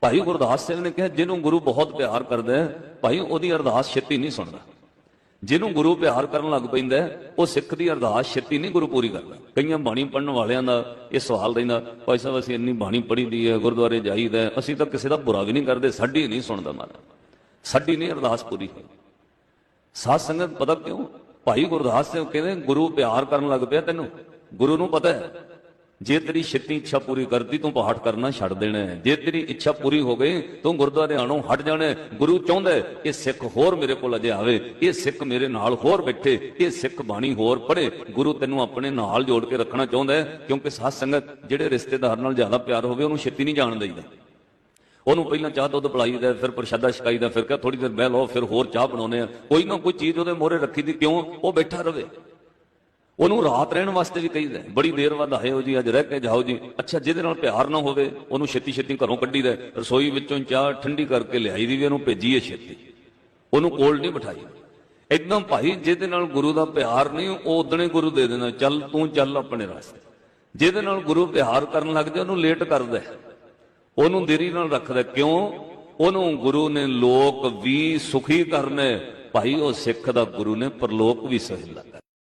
ਭਾਈ ਗੁਰਦਾਸ ਸਿੰਘ ਨੇ ਕਿਹਾ, ਜਿਹਨੂੰ ਗੁਰੂ ਬਹੁਤ ਪਿਆਰ ਕਰਦਾ ਭਾਈ ਉਹਦੀ ਅਰਦਾਸ ਛੇਤੀ ਨਹੀਂ ਸੁਣਦਾ। ਜਿਹਨੂੰ ਗੁਰੂ ਪਿਆਰ ਕਰਨ ਲੱਗ ਪੈਂਦਾ, ਉਹ ਸਿੱਖ ਦੀ ਅਰਦਾਸ ਛੇਤੀ ਨਹੀਂ ਗੁਰੂ ਪੂਰੀ ਕਰਦਾ। ਕਈਆਂ ਬਾਣੀ ਪੜਨ ਵਾਲਿਆਂ ਦਾ ਇਹ ਸਵਾਲ ਰਹਿੰਦਾ, ਭਾਈ ਸਾਹਿਬ, ਅਸੀਂ ਇੰਨੀ ਬਾਣੀ ਪੜ੍ਹੀ ਦੀ ਹੈ, ਗੁਰਦੁਆਰੇ ਜਾਈਦਾ ਅਸੀਂ ਤਾਂ ਕਿਸੇ ਦਾ ਬੁਰਾ ਵੀ ਨਹੀਂ ਕਰਦੇ, ਸਾਡੀ ਨਹੀਂ ਸੁਣਦਾ ਮਹਾਰਾਜ ਸਾਡੀ ਨਹੀਂ ਅਰਦਾਸ ਪੂਰੀ ਹੋਈ। ਸਾਧ ਸੰਗਤ ਪਤਾ ਕਿਉਂ? ਭਾਈ ਗੁਰਦਾਸ ਸਿੰਘ ਕਹਿੰਦੇ, ਗੁਰੂ ਪਿਆਰ ਕਰਨ ਲੱਗ ਪਿਆ ਤੈਨੂੰ। ਗੁਰੂ ਨੂੰ ਪਤਾ ਹੈ। ਜੇ ਤੇਰੀ ਛੇਤੀ ਇੱਛਾ ਪੂਰੀ ਕਰਦੀ, ਤੂੰ ਪਹਾੜ ਕਰਨਾ ਛੱਡ ਦੇਣਾ ਜੇ ਤੇਰੀ ਇੱਛਾ ਪੂਰੀ ਹੋ ਗਈ, ਤੂੰ ਗੁਰਦੁਆਰੇ ਆਣੋਂ ਹਟ ਜਾਣਾ ਗੁਰੂ ਚਾਹੁੰਦਾ ਹੈ ਕਿ ਸਿੱਖ ਹੋਰ ਮੇਰੇ ਕੋਲ ਅਜੇ ਆਵੇ, ਇਹ ਸਿੱਖ ਮੇਰੇ ਨਾਲ ਹੋਰ ਬੈਠੇ, ਇਹ ਸਿੱਖ ਬਾਣੀ ਹੋਰ ਪੜ੍ਹੇ। ਗੁਰੂ ਤੈਨੂੰ ਆਪਣੇ ਨਾਲ ਜੋੜ ਕੇ ਰੱਖਣਾ ਚਾਹੁੰਦਾ ਕਿਉਂਕਿ ਸਾਧ ਸੰਗਤ ਜਿਹੜੇ ਰਿਸ਼ਤੇਦਾਰ ਨਾਲ ਜ਼ਿਆਦਾ ਪਿਆਰ ਹੋਵੇ, ਉਹਨੂੰ ਛੇਤੀ ਨਹੀਂ ਜਾਣ ਦੇਈਦਾ। ਉਹਨੂੰ ਪਹਿਲਾਂ ਚਾਹ, ਦੁੱਧ ਪਿਲਾਈਦਾ ਫਿਰ ਪ੍ਰਸ਼ਾਦਾ ਛਕਾਈਦਾ ਫਿਰ ਕਹ ਥੋੜੀ ਦੇਰ ਬਹਿ ਲਓ, ਫਿਰ ਹੋਰ ਚਾਹ ਬਣਾਉਨੇ ਆ ਕੋਈ ਨਾ ਕੋਈ ਚੀਜ਼ ਉਹਦੇ ਮੋਹਰੇ ਰੱਖੀ ਦੀ, ਕਿਉਂ? ਉਹ ਬੈਠਾ ਰਵੇ। ਉਹਨੂੰ ਰਾਤ ਰਹਿਣ ਵਾਸਤੇ ਵੀ ਕਹੀਦਾ ਬੜੀ ਦੇਰ ਬਾਅਦ ਆਇਓ ਜੀ ਅੱਜ ਰਹਿ ਕੇ ਜਾਓ ਜੀ। ਅੱਛਾ ਜਿਹਦੇ ਨਾਲ ਪਿਆਰ ਨਾ ਹੋਵੇ ਉਹਨੂੰ ਛੇਤੀ ਛੇਤੀ ਘਰੋਂ ਕੱਢੀਦਾ ਹੈ, ਰਸੋਈ ਵਿੱਚੋਂ ਚਾਹ ਠੰਡੀ ਕਰਕੇ ਲਿਆਈ ਦੀ ਵੀ ਉਹਨੂੰ ਭੇਜੀਏ ਛੇਤੀ। ਉਹਨੂੰ ਕੋਲ ਨਹੀਂ ਬਿਠਾਈ। ਇਦਾਂ ਭਾਈ ਜਿਹਦੇ ਨਾਲ ਗੁਰੂ ਦਾ ਪਿਆਰ ਨਹੀਂ ਉਹ ਉਦਣੇ ਗੁਰੂ ਦੇ ਦੇਣਾ। ਚੱਲ ਤੂੰ ਚੱਲ ਆਪਣੇ ਰਸਤੇ। ਜਿਹਦੇ ਨਾਲ ਗੁਰੂ ਪਿਆਰ ਕਰਨ ਲੱਗ ਜਾ ਉਹਨੂੰ ਲੇਟ ਕਰਦਾ ਉਹਨੂੰ ਦੇਰੀ ਨਾਲ ਰੱਖਦਾ ਕਿਉਂ? ਉਹਨੂੰ ਗੁਰੂ ਨੇ ਲੋਕ ਵੀ ਸੁਖੀ ਕਰਨੇ। ਭਾਈ ਉਹ ਸਿੱਖ ਦਾ ਗੁਰੂ ਨੇ ਪਰਲੋਕ ਵੀ ਸਹਿਲਾ